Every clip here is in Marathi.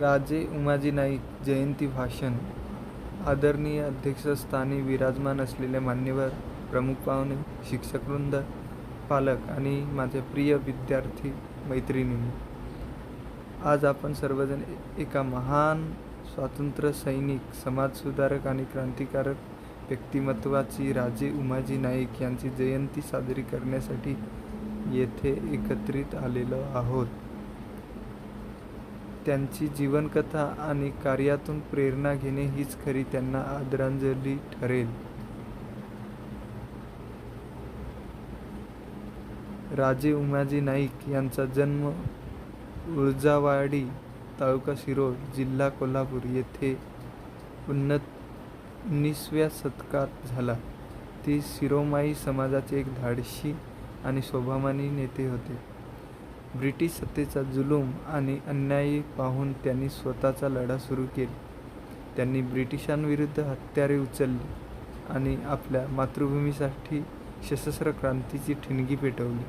राजे उमाजी नाईक जयंती भाषण. आदरणीय अध्यक्षस्थानी विराजमान असलेले मान्यवर प्रमुख पाहुणे शिक्षकवृंद पालक आणि माझ्या प्रिय विद्यार्थी मैत्रिणींनी आज आपण सर्वजण एका महान स्वातंत्र्य सैनिक समाजसुधारक आणि क्रांतिकारक व्यक्तिमत्वाची राजे उमाजी नाईक यांची जयंती साजरी करण्यासाठी येथे एकत्रित आलेलो आहोत. त्यांची जीवनकथा आणि कार्यातून प्रेरणा घेणे हीच खरी त्यांना आदरांजली ठरेल. राजे उमाजी नाईक यांचा जन्म उळजावाडी तालुका शिरोळ जिल्हा कोल्हापूर येथे उन्नत शतकात झाला. ते शिरोमाई समाजाचे एक धाडशी आणि शोभामानी नेते होते. ब्रिटिश सत्तेचा जुलूम आणि अन्याय पाहून त्यांनी स्वतःचा लढा सुरू केला. त्यांनी ब्रिटिशांविरुद्ध हत्यारे उचलली आणि आपल्या मातृभूमीसाठी सशस्त्र क्रांतीची ठिणगी पेटवली.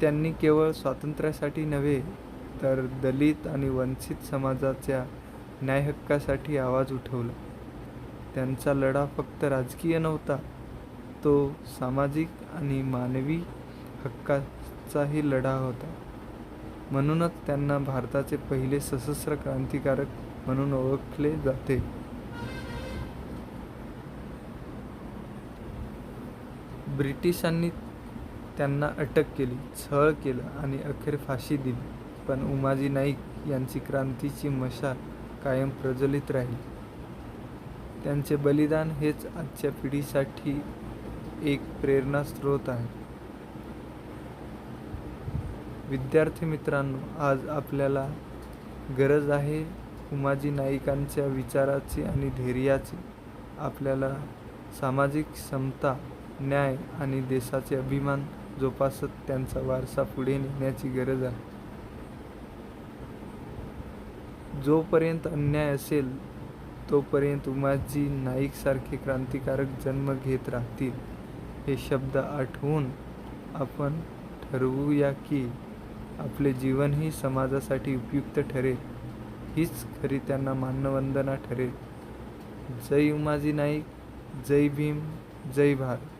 त्यांनी केवळ स्वातंत्र्यासाठी नव्हे तर दलित आणि वंचित समाजाच्या न्यायहक्कासाठी आवाज उठवला. त्यांचा लढा फक्त राजकीय नव्हता तो सामाजिक आणि मानवी हक्काचाही लढा होता. म्हणूनच त्यांना भारताचे पहिले सशस्त्र क्रांतिकारक म्हणून ओळखले जाते. ब्रिटिशांनी त्यांना अटक केली छळ केला आणि अखेर फाशी दिली. पण उमाजी नाईक यांची क्रांतीची मशाल कायम प्रज्वलित राहील. त्यांचे बलिदान हेच आजच्या पिढीसाठी एक प्रेरणास्रोत आहे. विद्यार्थी मित्रांनो आज आपल्याला गरज आहे उमाजी नाईकांच्या विचाराची आणि धैर्याची. आपल्याला सामाजिक समता न्याय आणि देशाचे अभिमान जोपासत त्यांचा वारसा पुढे नेण्याची गरज आहे. जोपर्यंत अन्याय असेल तोपर्यंत उमाजी नाईकसारखे क्रांतिकारक जन्म घेत राहतील. हे शब्द आठवून आपण ठरवूया की आपले जीवनही समाजासाठी उपयुक्त ठरेल हीच खरी त्यांना मानवंदना ठरेल. जय उमाजी नाईक जय भीम जय भारत.